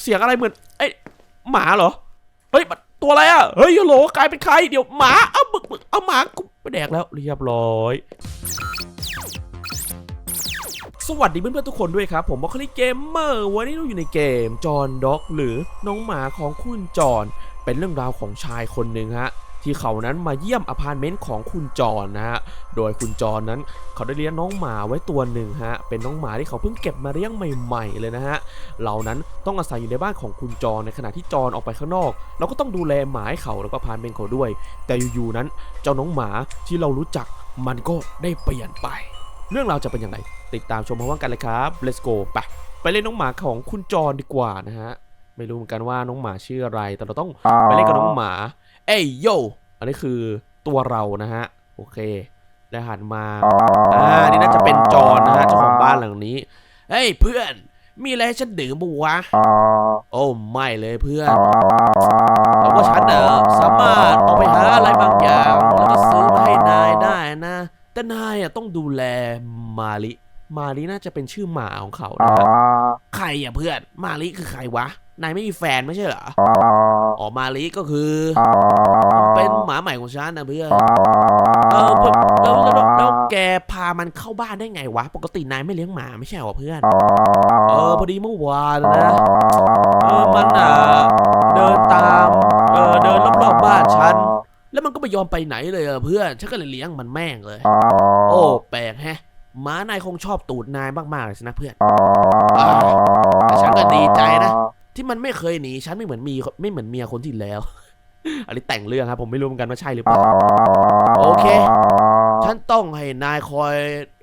เสียงอะไรเหมือนเอ้ยหมาเหรอ เฮ้ยตัวอะไรอะ เฮ้ยฮัลโหลกลายเป็นใคร เดี๋ยวหมา เอาบึกบึกเอาหมากูไปแดกแล้วเรียบร้อยสวัสดีเพื่อนๆทุกคนด้วยครับ ผมบอกคลิเกมเมอร์วันนี้เราอยู่ในเกมจอห์นด็อกหรือน้องหมาของคุณจอห์นเป็นเรื่องราวของชายคนหนึ่งฮะ ที่เขานั้นมาเยี่ยมอพาร์ตเมนต์ของคุณจรนะฮะ โดยคุณจรนั้นเขาได้เลี้ยงน้องหมาไว้ตัวหนึ่งฮะ เป็นน้องหมาที่เขาเพิ่งเก็บมาเลี้ยงใหม่ๆเลยนะฮะ เรานั้นต้องอาศัยอยู่ในบ้านของคุณจรในขณะที่จรออกไปข้างนอก เราก็ต้องดูแลหมาให้เขาแล้วก็พาร์ตเมนต์เขาด้วย แต่อยู่ๆนั้นเจ้าน้องหมาที่เรารู้จักมันก็ได้เปลี่ยนไป เรื่องราวจะเป็นยังไงติดตามชมพร้อมกันเลยครับ let's go ไปไปเล่นน้องหมาของคุณจรดีกว่านะฮะ ไม่รู้เหมือนกันว่าน้องหมาชื่ออะไร แต่เราต้องไปเล่นกับน้องหมา เอ้ยโย อันนี้คือตัวเรานะฮะ โอเค แล้วหันมา อ่า นี่น่าจะเป็นจอนนะฮะเจ้าของบ้านหลังนี้ เฮ้ยเพื่อน มีอะไรให้ฉันดื่มบุวะ โอ้ไม่เลยเพื่อนแต่ว่าฉันเนอะสามารถออกไปหาอะไรบางอย่างแล้วก็ซื้อมาให้นายได้นะ แต่นายอะต้องดูแลมาลิ มาลิน่าจะเป็นชื่อหมาของเขานะฮะใครอะเพื่อน มาลิคือใครวะ นายไม่มีแฟนไม่ใช่เหรอ อ๋อมาลิก็คือ เป็นหมาใหม่ของฉันนะเพื่อนเออเพื่อนแล้วแล้วแล้วแล้วแกพามันเข้าบ้านได้ไงวะ ปกตินายไม่เลี้ยงหมาไม่ใช่เหรอเพื่อน เออพอดีเมื่อวานนะเออมันอะเดินตามเออเดินรอบๆบบ้านฉันแล้วมันก็ไม่ยอมไปไหนเลยอะเพื่อนฉันก็เลยเลี้ยงมันแม่งเลย โอ้แปลกแฮะหมานายคงชอบตูดนายมากๆเลยสินะเพื่อนแต่ฉันก็ดีใจนะ ที่มันไม่เคยหนีฉันไม่เหมือนมีไม่เหมือนเมียคนที่แล้ว อันนี้แต่งเรื่องครับ ผมไม่รู้เหมือนกันว่าใช่หรือเปล่าโอเค ฉันต้องให้นายคอย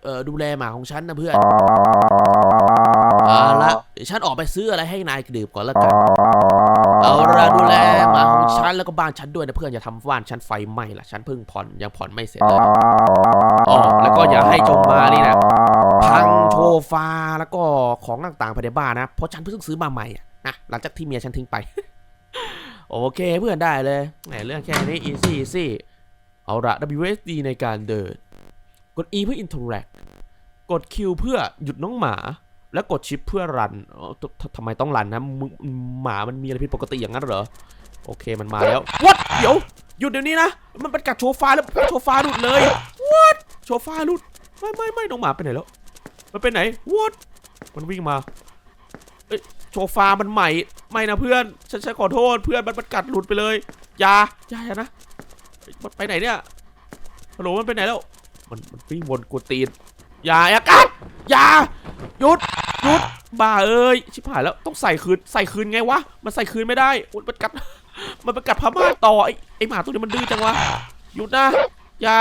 เอ่อดูแลหมาของฉันนะเพื่อนเอาละเดี๋ยวฉันออกไปซื้ออะไรให้นายดื่มก่อนแล้วกันเอาละดูแลหมาของฉันแล้วก็บ้านฉันด้วยนะเพื่อนอย่าทำบ้านฉันไฟไหม้ล่ะฉันเพิ่งผ่อนยังผ่อนไม่เสร็จเลยอ๋อแล้วก็อย่าให้เจงมานี่นะพังโชฟาแล้วก็ของต่างๆภายในบ้านนะเพราะฉันเพิ่งซื้อมาใหม่อะนะหลังจากที่เมียฉันทิ้งไป โอเคเพื่อนได้เลยแหมเรื่องแค่นี้ easy easy เอาละ WSD ในการเดิน กด E เพื่อ interact กด Q เพื่อหยุดน้องหมา แล้วกดชิปเพื่อรันอ๋อทำไมต้องรันนะมหมามันมีอะไรผิดปกติอย่างนั้นเหรอ โอเคมันมาแล้ว what เดี๋ยวหยุดเดี๋ยวนี้นะ มันเป็นกัดโชฟาแล้วโชฟาหลุดเลย what โชฟาหลุด ไม่ไม่ไม่น้องหมาไปไหนแล้ว มันไปไหน what มันวิ่งมา โชฟามันใหม่ ไม่นะเพื่อน ฉันฉันขอโทษเพื่อนมันมันกัดหลุดไปเลยอย่าอย่าอย่านะมันไปไหนเนี่ยฮัลโหลมันไปไหนแล้ว มันมันวิ่งวนกูตีนอย่าอย่ากัดอย่าหยุดหยุดบ้าเอ้ยชิบหายแล้วต้องใส่คืนใส่คืนไงวะมันใส่คืนไม่ได้มันกัด มันไปกัดพม่าต่อไอ้ไอ้หมาตัวนี้มันดื้อจังวะหยุดนะอย่า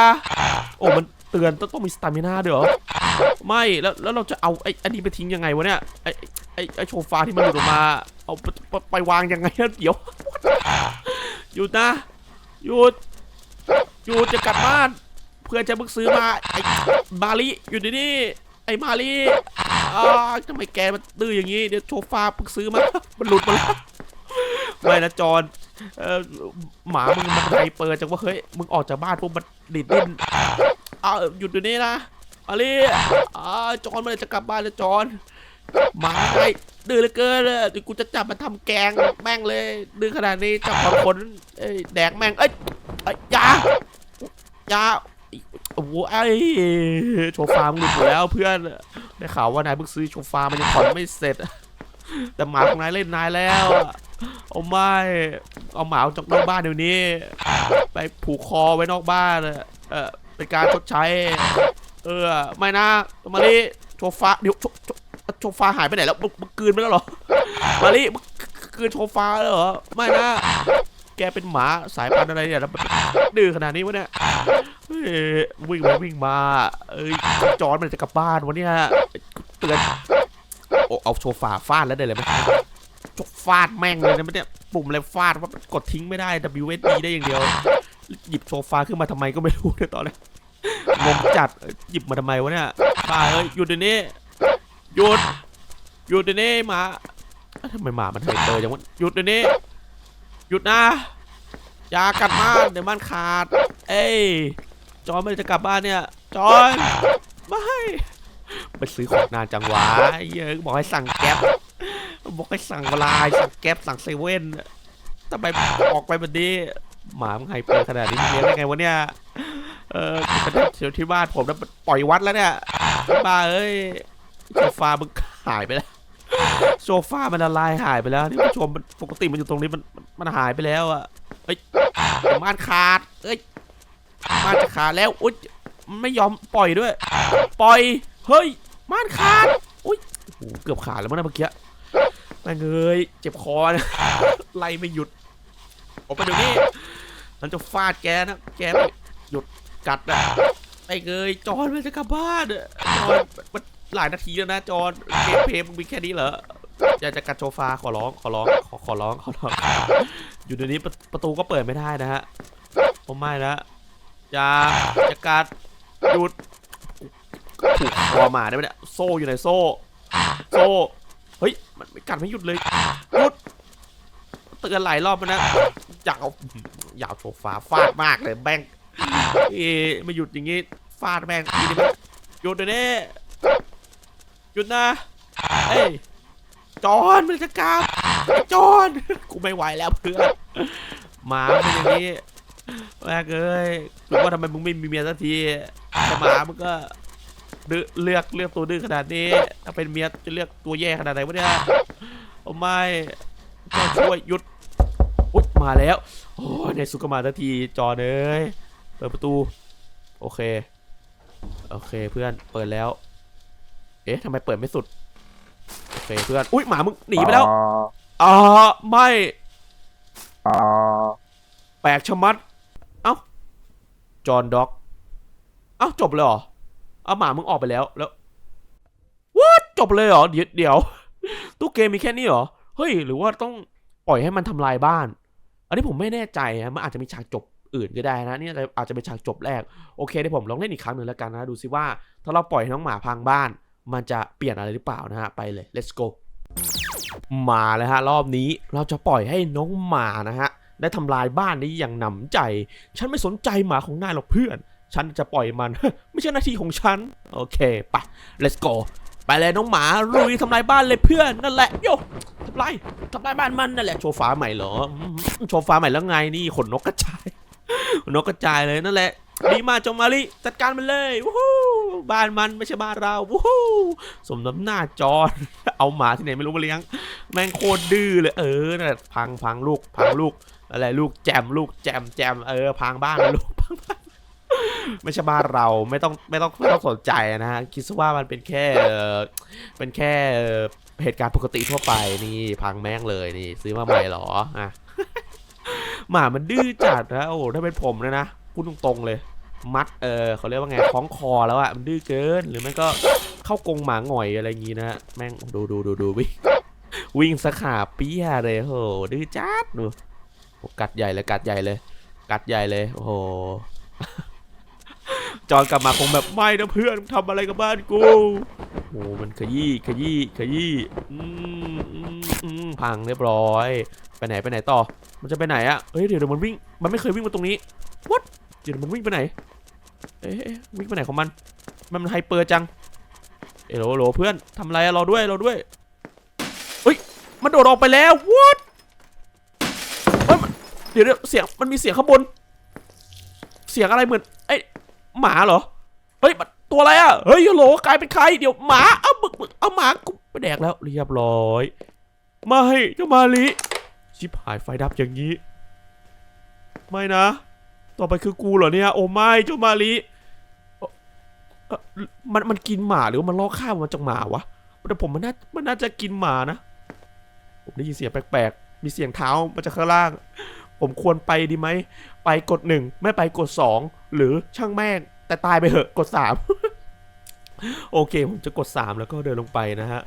โอ้มันเตือนต้องต้องมีสตามินาด้วยเหรอ ไม่แล้วแล้วเราจะเอาไอ้อันนี้ไปทิ้งยังไงวะเนี่ยไอ้ไอ้ไอ้โชฟาที่มันหลุดออกมา เอาไปไปไปวางยังไงอะเดี๋ยวหยุดนะหยุดหยุดจะกลับบ้าน เพื่อนจะเพิ่งซื้อมาไอ้มาลีอยู่ที่นี่ไอ้มาลีอ่าทำไมแกมันดื้ออย่างนี้เดี๋ยวโชฟาเพิ่งซื้อมามันหลุดมาแล้วไม่นะจอนเออหมามึงมันไฮเปอร์จังว่าเฮ้ยมึงออกจากบ้านปุ๊บมันดิดดิ้นอ้าหยุดอยู่นี่นะ มาลีอ่าจอนมันจะกลับบ้านแล้วจอนหมาไอ้ดื้อเหลือเกินเลยเดี๋ยวกูจะจับมันทำแกงแม่งเลยดื้อขนาดนี้จับบางคนเอ้ยแดกแม่งเอ้ยเอ้ยายาโอ้โหไอ้โชฟามึงหลุดแล้วเพื่อนได้ข่าวว่านายเพิ่งซื้อโชฟาร์มันยังผ่อนไม่เสร็จ แต่หมาของนายเล่นนายแล้วโอ้ไม่เอาหมาออกจากนอกบ้านเดี๋ยวนี้ ไปผูกคอไว้นอกบ้านเออเป็นการชดใช้ เออ ไม่นะมาลีโชฟาเดี๋ยวโชโชโชฟาหายไปไหนแล้วมึงมึงกลืนไปแล้วเหรอมาลีมึงกืนโชฟาแล้วเหรอไม่นะแกเป็นหมาสายพันธุ์อะไรเนี่ยแล้วดื้อขนาดนี้วะเนี่ยวิ่งมาวิ่งมา เอ้ยจอนมันจะกลับบ้านวะเนี่ยเตือนโอ้เอาโชฟาฟาดแล้วได้เลยไหมจกฟาดแม่งเลยนะมันเนี่ยปุ่มอะไรฟาดว่ากดทิ้งไม่ได้ WSD ได้อย่างเดียว หยิบโซฟาขึ้นมาทำไมก็ไม่รู้เนี่ยตอนนี้ งงจัดหยิบมาทำไมวะเนี่ยบ้าเอ้ยหยุดเดี๋ยวนี้หยุดหยุดเดี๋ยวนี้หมาทำไมหมามันไฮเปอร์จังวะหยุดเดี๋ยวนี้หยุดนะอย่ากัดมากเดี๋ยวมันขาด เอ้ยจอนไม่ได้จะกลับบ้านเนี่ยจอนไม่ไปซื้อของนานจังหวะเยอะบอกให้สั่งแก๊ปบอกให้สั่งไลน์สั่งแก๊ปสั่งเซเว่นทำไมออกไปแบบนี้หมามึงไฮเปอร์ขนาดนี้เลี้ยงได้ไงวะเนี่ย เออจะได้เชียวที่บ้านผมนะปล่อยวัดแล้วเนี่ยบ้าเอ้ยโซฟามึงหายไปแล้วโซฟามันละลายหายไปแล้วนี่ผู้ชมมันปกติมันอยู่ตรงนี้มันมันหายไปแล้วอะเอ้ยม่านขาด เอ้ยม่านจะขาดแล้วอุ้ยไม่ยอมปล่อยด้วย ปล่อยเฮ้ยม่านขาดอุ้ยโหเกือบขาดแล้วมั้งนะเมื่อกี้แม่งเอ้ยเจ็บคอนะไล่ไม่หยุดออกไปเดี๋ยวนี้มันจะฟาดแกนะแกไม่หยุด กัดนะไอ้เงยจอนมันจะกลับบ้านอะจอนมันหลายนาทีแล้วนะจอนเกมเพลย์มึงมีแค่นี้เหรออยากจะกัดโซฟาขอร้องขอร้องขอขอร้องขอร้องอยู่เดี๋ยวนี้ประตูก็เปิดไม่ได้นะฮะผมไม่นะอย่าจะกัดหยุดถูกคอหมาได้ไหมเนี่ยโซ่อยู่ไหนโซ่โซ่เฮ้ยมันไม่กัดไม่หยุดเลยหยุดเตือนหลายรอบแล้วนะอยากเอาอยากโซฟาฟาดมากเลยแบง เอ๊ะไม่หยุดอย่างงี้ฟาดแม่งทีนี้มันหยุดเดี๋ยวนี้หยุดนะเอ้ยจอนมันจะกลับไอ้จอนกูไม่ไหวแล้วเพื่อนหมาเป็นอย่างนี้แม่งเอ้ยรู้ว่าทำไมมึงไม่มีเมียสักทีหมามึงก็เลือกเลือกตัวดื้อขนาดนี้ถ้าเป็นเมียจะเลือกตัวแย่ขนาดไหนวะเนี่ยโอ้ไม่ช่วยหยุดอุ๊ยมาแล้ว โอ้ในสุกมาทันทีจอเอ้ย เปิดประตู โอเค โอเคเพื่อนเปิดแล้ว เอ๊ะทำไมเปิดไม่สุด โอเคเพื่อน อุ๊ยหมามึงหนีไปแล้วอ่าไม่แปลกชะมัด เอ้า จอห์นด็อก เอ้าจบเลยเหรอ เอาหมามึงออกไปแล้วแล้ววัดจบเลยเหรอ เดี๋ยวเดี๋ยวตู้เกมมีแค่นี้เหรอ เฮ้ย หรือว่าต้องปล่อยให้มันทำลายบ้าน อันนี้ผมไม่แน่ใจนะมันอาจจะมีฉากจบ อื่นก็ได้นะนี่อาจจะเป็นฉากจบแรกโอเคเดี๋ยวผมลองเล่นอีกครั้งหนึ่งแล้วกันนะดูซิว่าถ้าเราปล่อยน้องหมาพังบ้าน มันจะเปลี่ยนอะไรหรือเปล่านะฮะไปเลย let's go มาแล้วฮะรอบนี้เราจะปล่อยให้น้องหมานะฮะได้ทำลายบ้านได้อย่างหนำใจ ฉันไม่สนใจหมาของนายหรอกเพื่อน ฉันจะปล่อยมัน ไม่ใช่หน้าที่ของฉัน โอเคไป let's go ไปเลยน้องหมาลุยทำลายบ้านเลยเพื่อนนั่นแหละโยทำลายทำลายบ้านมันนั่นแหละโชว์ฟ้าใหม่เหรอโชว์ฟ้าใหม่แล้วไงนี่ขนนกกระจาย นนกกระจายเลยนั่นแหละดีมากจงมาลิจัดการมันเลยวู้ฮู้บ้านมันไม่ใช่บ้านเราวู้ฮู้สมน้ำหน้าจอนเอาหมาที่ไหนไม่รู้มาเลี้ยง แม่งโคตรดื้อเลย เออนั่นแหละพังพังลูกพังลูกอะไรลูกแจมลูกแจมแจมเออพังบ้านเลยลูกพังบ้านไม่ใช่บ้านเราไม่ต้องไม่ต้องไม่ต้องสนใจนะฮะคิดซะว่ามันเป็นแค่เออเป็นแค่เอ่อเหตุการณ์ปกติทั่วไปนี่พังแม่งเลยนี่ ซื้อมาใหม่เหรออะ หมามันดื้อจัดนะโอ้โหถ้าเป็นผมนะนะพูดตรงๆเลย มัดเออเขาเรียกว่าไงคล้องคอแล้วอะมันดื้อเกินหรือไม่ก็เข้ากรงหมาหง่อยอะไรอย่างงี้นะฮะแม่งดูดูดูดูวิ่งวิ่งสขาเปี้ยเลยโหดื้อจัดดูกัดใหญ่เลยกัดใหญ่เลย กัดใหญ่เลยโอ้โห จอนกลับมาคงแบบไม่นะเพื่อนทำอะไรกับบ้านกูโอ้โหมันขยี้ขยี้ขยี้อืมอืมอืมพังเรียบร้อย ไปไหนไปไหนต่อ มันจะไปไหนอะเฮ้ยเดี๋ยวเดี๋ยวมันวิ่งมันไม่เคยวิ่งมาตรงนี้ what เดี๋ยวมันวิ่งไปไหน เอ๊ะวิ่งไปไหนของมัน มันไฮเปอร์จัง เอยโหลโหลเพื่อนทำอะไรอะรอด้วยรอด้วยเฮ้ยมันโดดออกไปแล้ว what เฮ้ยมันเดี๋ยวเดี๋ยวเสียงมันมีเสียงข้างบน เสียงอะไรเหมือนไอ้ หมาเหรอ เฮ้ยตัวอะไรอะเฮ้ยโหลกลายเป็นใคร เดี๋ยวหมาเอาบึกบึกเอาหมากูไปแดกแล้วเรียบร้อย ไม่เจ้ามาลิชิบหายไฟดับอย่างนี้ ไม่นะ ต่อไปคือกูเหรอเนี่ย โอ้ไม่เจ้ามาลิมันมันกินหมาหรือว่ามันล่อข้ามมาจากหมาวะแต่ผมมันน่ามันน่าจะกินหมานะ ผมได้ยินเสียงแปลกๆ มีเสียงเท้ามาจากข้างล่าง ผมควรไปดีไหม ไปกดหนึ่งไม่ไปกดสองหรือช่างแม่ง แต่ตายไปเหอะกดสามโอเค ผมจะกดสามแล้วก็เดินลงไปนะฮะ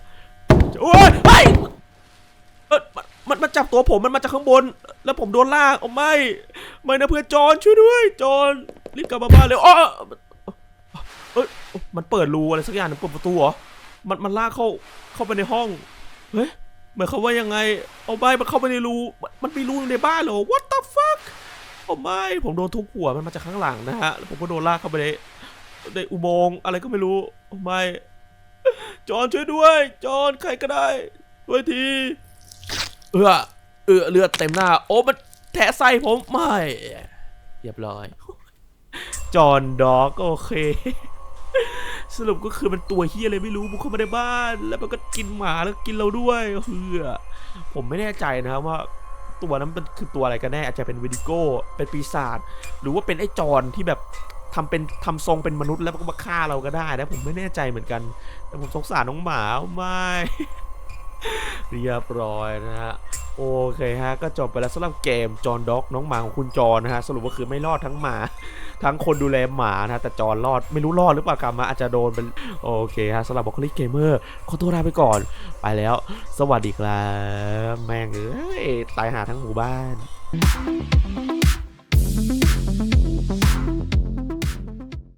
โอ้ยเฮ้ยเออมันมันมันจับตัวผมมันมาจากข้างบน แล้วผมโดนลากโอ้ไม่ไม่นะเพื่อนจอนช่วยด้วยจอนรีบกลับมาบ้านเร็วอ้อเอ้ยมันเปิดรูอะไรสักอย่างเปิดประตูเหรอมันมันลากเข้าเข้าไปในห้องเฮ้ย หมายความว่ายังไง เอาไม่มันเข้าไปในรู มันมีรูอยู่ในบ้านเหรอ what the fuck โอ้ไม่ ผมโดนทุบหัวมันมาจากข้างหลังนะฮะแล้วผมก็โดนลากเข้าไปในในอุโมงค์อะไรก็ไม่รู้โอ้ไม่ จอนช่วยด้วย จอนใครก็ได้ช่วยที เออเออเลือดเต็มหน้า โอ้มันแทะไส้ผมไม่ เรียบร้อย จอนด็อกโอเค สรุปก็คือมันตัวเฮียอะไรไม่รู้บุกเข้ามาในบ้าน แล้วมันก็กินหมาแล้วก็กินเราด้วยเฮือผมไม่แน่ใจนะครับว่าตัวนั้นมันคือตัวอะไรกันแน่อาจจะเป็นวิดิโก้เป็นปีศาจหรือว่าเป็นไอ้จอนที่แบบทำเป็นทำทรงเป็นมนุษย์แล้วก็มาฆ่าเราก็ได้นะผมไม่แน่ใจเหมือนกัน แต่ผมสงสารน้องหมาไม่เรียบร้อยนะฮะโอเคฮะ ก็จบไปแล้วสำหรับเกมจอนด็อกน้องหมาของคุณจอนนะฮะ สรุปว่าคือไม่รอดทั้งหมา ทั้งคนดูแลหมานะฮะแต่จอนรอดไม่รู้รอดหรือเปล่ากรรมมาอาจจะโดนเป็นโอเคฮะสำหรับบอกคลิกเกมเมอร์ขอตัวลาไปก่อน ไปแล้ว สวัสดีครับแม่งเอ้ยตายหาทั้งหมู่บ้าน